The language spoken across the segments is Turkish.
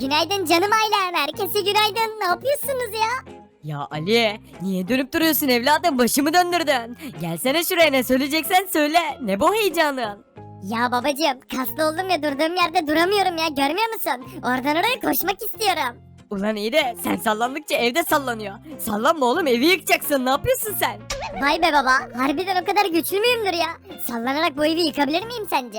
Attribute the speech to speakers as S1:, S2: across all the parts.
S1: Günaydın canım ailem. Herkese günaydın. Ne yapıyorsunuz ya?
S2: Ya Ali niye dönüp duruyorsun evladım başımı döndürdün. Gelsene şuraya ne söyleyeceksen söyle. Ne bu heyecanın?
S1: Ya babacığım kaslı oldum ya durduğum yerde duramıyorum ya görmüyor musun? Oradan oraya koşmak istiyorum.
S2: Ulan iyi de sen sallandıkça evde sallanıyor. Sallanma oğlum evi yıkacaksın ne yapıyorsun sen?
S1: Vay be baba harbiden o kadar güçlü müyümdür ya? Sallanarak bu evi yıkabilir miyim sence?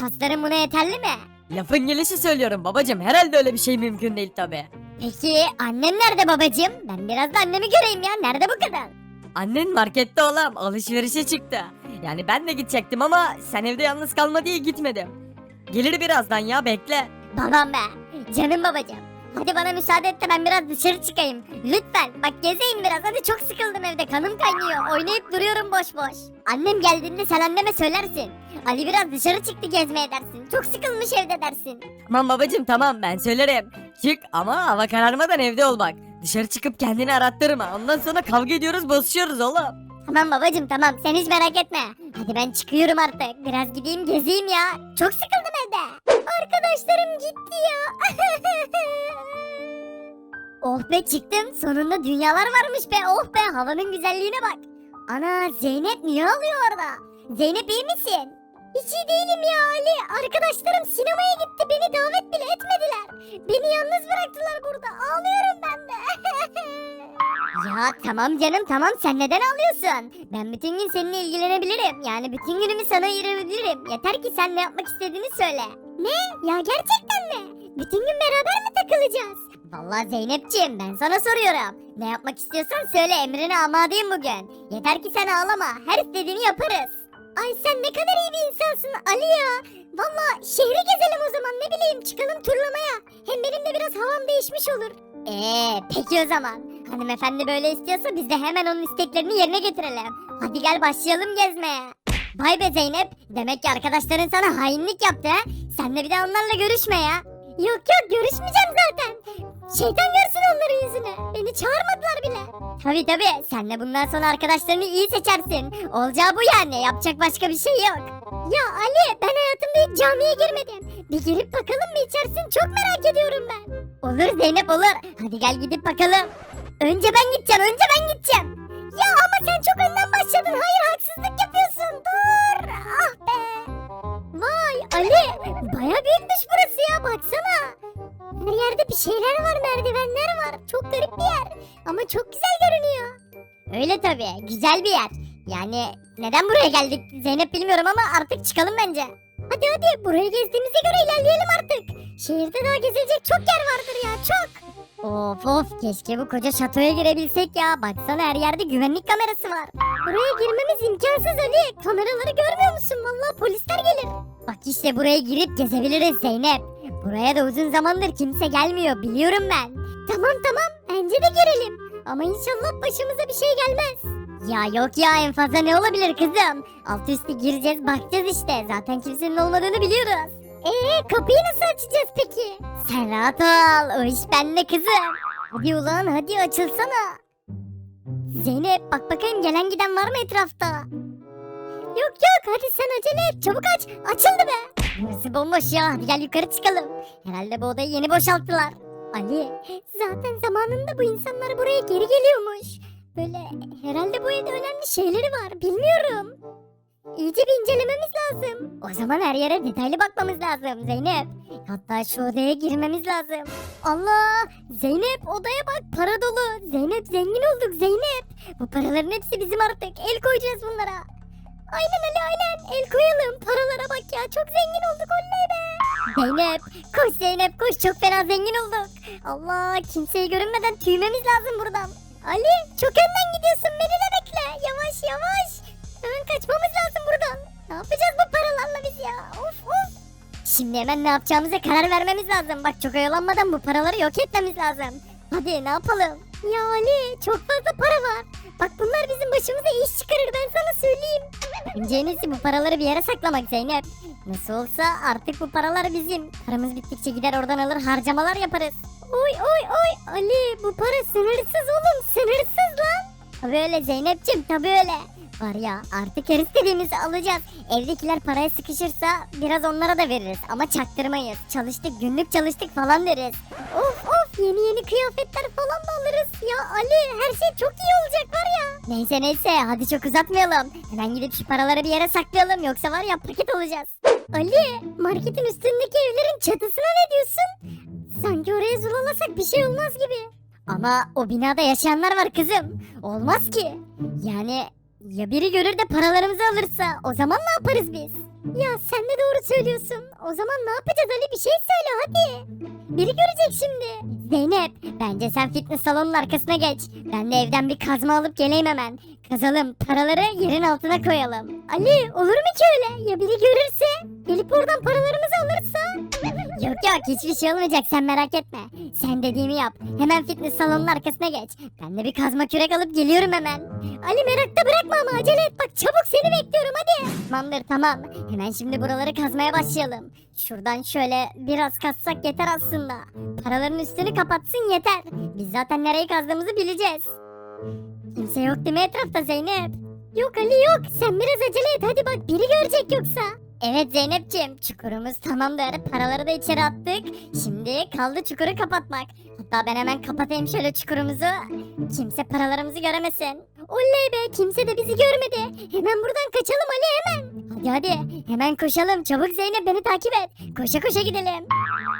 S1: Kaslarım buna yeterli mi?
S2: Lafın gelişi söylüyorum babacım herhalde öyle bir şey mümkün değil tabi.
S1: Peki annem nerede babacığım? Ben biraz da annemi göreyim ya nerede bu kadın?
S2: Annen markette oğlum alışverişe çıktı. Yani ben de gidecektim ama sen evde yalnız kalma diye gitmedim. Gelir birazdan ya bekle.
S1: Babam be canım babacığım. Hadi bana müsaade et de ben biraz dışarı çıkayım. Lütfen bak gezeyim biraz hadi çok sıkıldım evde kanım kaynıyor. Oynayıp duruyorum boş boş. Annem geldiğinde sen anneme söylersin. Ali biraz dışarı çıktı gezmeye dersin. Çok sıkılmış evde dersin.
S2: Tamam babacım tamam ben söylerim. Çık ama hava kararmadan evde ol bak. Dışarı çıkıp kendini arattırma. Ondan sonra kavga ediyoruz bozuşuyoruz oğlum.
S1: Tamam babacığım tamam sen hiç merak etme. Hadi ben çıkıyorum artık. Biraz gideyim gezeyim ya. Çok sıkıldım evde. Arkadaşlarım gitti ya. oh be çıktım. Sonunda dünyalar varmış be. Oh be havanın güzelliğine bak. Ana Zeynep niye ağlıyor orada? Zeynep iyi misin? Hiç iyi değilim ya Ali. Arkadaşlarım sinemaya gitti. Beni davet bile etmediler. Beni yalnız bıraktılar burada. Ağlıyorum ben de. Ya tamam canım tamam sen neden ağlıyorsun? Ben bütün gün seninle ilgilenebilirim. Yani bütün günümü sana ayırabilirim. Yeter ki sen ne yapmak istediğini söyle. Ne? Ya gerçekten mi? Bütün gün beraber mi takılacağız? Vallahi Zeynepciğim ben sana soruyorum. Ne yapmak istiyorsan söyle emrine amadeyim bugün. Yeter ki sen ağlama. Her istediğini yaparız. Ay sen ne kadar iyi bir insansın Ali ya. Vallahi şehri gezelim o zaman ne bileyim çıkalım turlamaya. Hem benim de biraz havam değişmiş olur. Eee peki o zaman. Hanımefendi böyle istiyorsa biz de hemen onun isteklerini yerine getirelim. Hadi gel başlayalım gezmeye. Vay be Zeynep. Demek ki arkadaşların sana hainlik yaptı? Sen de bir de onlarla görüşme ya. Yok yok görüşmeyeceğim zaten. Şeytan görsün onların yüzünü. Beni çağırmadılar bile. Tabi tabi sen de bundan sonra arkadaşlarını iyi seçersin. Olacağı bu yani yapacak başka bir şey yok. Ya Ali ben hayatımda hiç camiye girmedim. Bir girip bakalım mı içersin çok merak ediyorum ben. Olur Zeynep olur. Hadi gel gidip bakalım. Önce ben gideceğim önce ben gideceğim. Ya ama sen çok önden güzel görünüyor. Öyle tabii güzel bir yer. Yani neden buraya geldik Zeynep bilmiyorum ama artık çıkalım bence. Hadi hadi burayı gezdiğimize göre ilerleyelim artık. Şehirde daha gezilecek çok yer vardır ya çok. Of of keşke bu koca şatoya girebilsek ya. Baksana her yerde güvenlik kamerası var. Buraya girmemiz imkansız Ali. Kameraları görmüyor musun? Vallahi polisler gelir. Bak işte buraya girip gezebiliriz Zeynep. Buraya da uzun zamandır kimse gelmiyor biliyorum ben. Tamam tamam bence de girelim. Ama inşallah başımıza bir şey gelmez. Ya yok ya en fazla ne olabilir kızım? Alt üstü gireceğiz bakacağız işte. Zaten kimsenin olmadığını biliyoruz. Ee kapıyı nasıl açacağız peki? Sen rahat ol. O iş bende kızım. Hadi ulan hadi açılsana. Zeynep bak bakayım gelen giden var mı etrafta? Yok yok hadi sen acele et çabuk aç. Açıldı be. Burası bomboş ya hadi gel yukarı çıkalım. Herhalde bu odayı yeni boşalttılar. Ali zaten zamanında bu insanlar buraya geri geliyormuş. Böyle herhalde bu evde önemli şeyleri var bilmiyorum. İyice bir incelememiz lazım. O zaman her yere detaylı bakmamız lazım Zeynep. Hatta şu odaya girmemiz lazım. Allah! Zeynep odaya bak para dolu. Zeynep zengin olduk Zeynep. Bu paraların hepsi bizim artık. El koyacağız bunlara. Aynen Ali aynen. El koyalım. Paralara bak ya. Çok zengin olduk oley be. Zeynep koş Zeynep koş. Çok fena zengin olduk. Allah kimseyi görünmeden tüymemiz lazım buradan. Ali çok önden gidiyorsun. Beni de bekle. Yavaş yavaş. Hemen kaçmamız lazım buradan. Ne yapacağız bu paralarla biz ya? Of of. Şimdi hemen ne yapacağımıza karar vermemiz lazım. Bak çok oyalanmadan bu paraları yok etmemiz lazım. Hadi ne yapalım? Ya Ali çok fazla para var. Bak bunlar bizim başımıza iş çıkarır ben sana söyleyeyim. Bence en bu paraları bir yere saklamak Zeynep. Nasıl olsa artık bu paralar bizim. Paramız bittikçe gider oradan alır harcamalar yaparız. Oy oy oy Ali bu para sınırsız oğlum sınırsız lan. Tabii öyle Zeynep'ciğim tabii öyle. Var ya artık her istediğimizi alacağız. Evdekiler paraya sıkışırsa biraz onlara da veririz ama çaktırmayız. Çalıştık günlük çalıştık falan deriz. Of of yeni yeni kıyafetler falan da alırız. Ya Ali her şey çok iyi olacak var ya. Neyse neyse hadi çok uzatmayalım. Hemen gidip şu paraları bir yere saklayalım yoksa var ya paket olacağız. Ali marketin üstündeki evlerin çatısına ne diyorsun? Sanki oraya zulalasak bir şey olmaz gibi. Ama o binada yaşayanlar var kızım. Olmaz ki. Yani ya biri görür de paralarımızı alırsa o zaman ne yaparız biz? Ya sen de doğru söylüyorsun. O zaman ne yapacağız Ali bir şey söyle hadi. Biri görecek şimdi. Zeynep bence sen fitness salonunun arkasına geç. Ben de evden bir kazma alıp geleyim hemen. Kazalım paraları yerin altına koyalım. Ali olur mu ki öyle? Ya biri görürse? Gelip oradan paralarımızı? Yok hiçbir şey olmayacak sen merak etme. Sen dediğimi yap. Hemen fitness salonunun arkasına geç. Ben de bir kazma kürek alıp geliyorum hemen. Ali merakta bırakma ama acele et bak çabuk seni bekliyorum hadi. Tamamdır tamam. Hemen şimdi buraları kazmaya başlayalım. Şuradan şöyle biraz kazsak yeter aslında. Paraların üstünü kapatsın yeter. Biz zaten nereyi kazdığımızı bileceğiz. Kimse yok değil mi etrafta Zeynep? Yok Ali yok. Sen biraz acele et hadi bak biri görecek yoksa. Evet Zeynep'ciğim çukurumuz tamamdır. Paraları da içeri attık. Şimdi kaldı çukuru kapatmak. Hatta ben hemen kapatayım şöyle çukurumuzu. Kimse paralarımızı göremesin. Oley be kimse de bizi görmedi. Hemen buradan kaçalım Ali hemen. Hadi hadi hemen koşalım. Çabuk Zeynep beni takip et. Koşa koşa gidelim.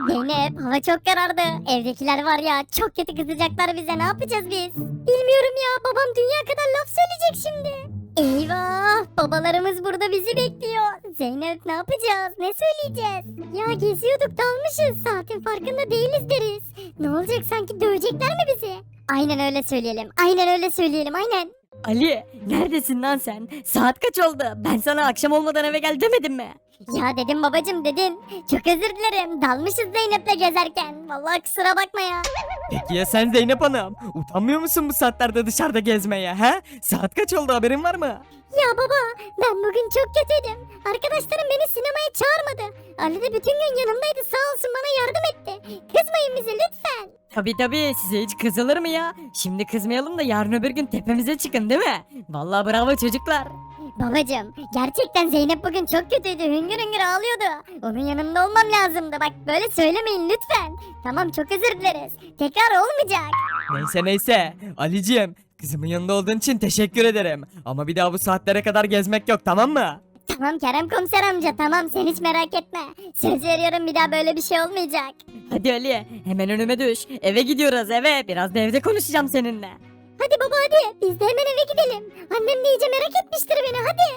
S1: Zeynep hava çok karardı. Evdekiler var ya çok kötü kızacaklar bize ne yapacağız biz? Bilmiyorum ya babam dünya kadar laf söyleyecek şimdi. Eyvah babalarımız burada bizi bekliyor. Zeynep ne yapacağız ne söyleyeceğiz? Ya geziyorduk dalmışız saatin farkında değiliz deriz. Ne olacak sanki dövecekler mi bizi? Aynen öyle söyleyelim aynen öyle söyleyelim aynen.
S2: Ali neredesin lan sen? Saat kaç oldu? Ben sana akşam olmadan eve gel demedim mi?
S1: Ya dedim babacım dedin. Çok özür dilerim dalmışız Zeynep'le gezerken. Vallahi kusura bakma ya.
S3: Peki ya sen Zeynep Hanım? Utanmıyor musun bu saatlerde dışarıda gezmeye he? Saat kaç oldu haberin var mı?
S1: Ya baba ben bugün çok kötüydüm. Arkadaşlarım beni sinemaya çağırmadı. Ali de bütün gün yanımdaydı sağ olsun bana yardım etti. Kızmayın bize lütfen.
S2: Tabi tabi size hiç kızılır mı ya? Şimdi kızmayalım da yarın öbür gün tepemize çıkın değil mi? Vallahi bravo çocuklar.
S1: Babacım gerçekten Zeynep bugün çok kötüydü hüngür hüngür ağlıyordu. Onun yanında olmam lazımdı bak böyle söylemeyin lütfen. Tamam çok özür dileriz. Tekrar olmayacak.
S3: Neyse neyse. Alicim kızımın yanında olduğun için teşekkür ederim. Ama bir daha bu saatlere kadar gezmek yok tamam mı?
S1: Tamam Kerem komiser amca tamam sen hiç merak etme. Söz veriyorum bir daha böyle bir şey olmayacak.
S2: Hadi Ali hemen önüme düş. Eve gidiyoruz eve. Biraz da evde konuşacağım seninle.
S1: Hadi baba hadi biz de hemen eve gidelim. Annem de iyice merak etmiştir beni hadi.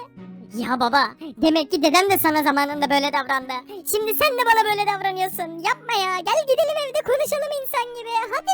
S1: Ya baba demek ki dedem de sana zamanında böyle davrandı. Şimdi sen de bana böyle davranıyorsun. Yapma ya gel gidelim evde konuşalım insan gibi. Hadi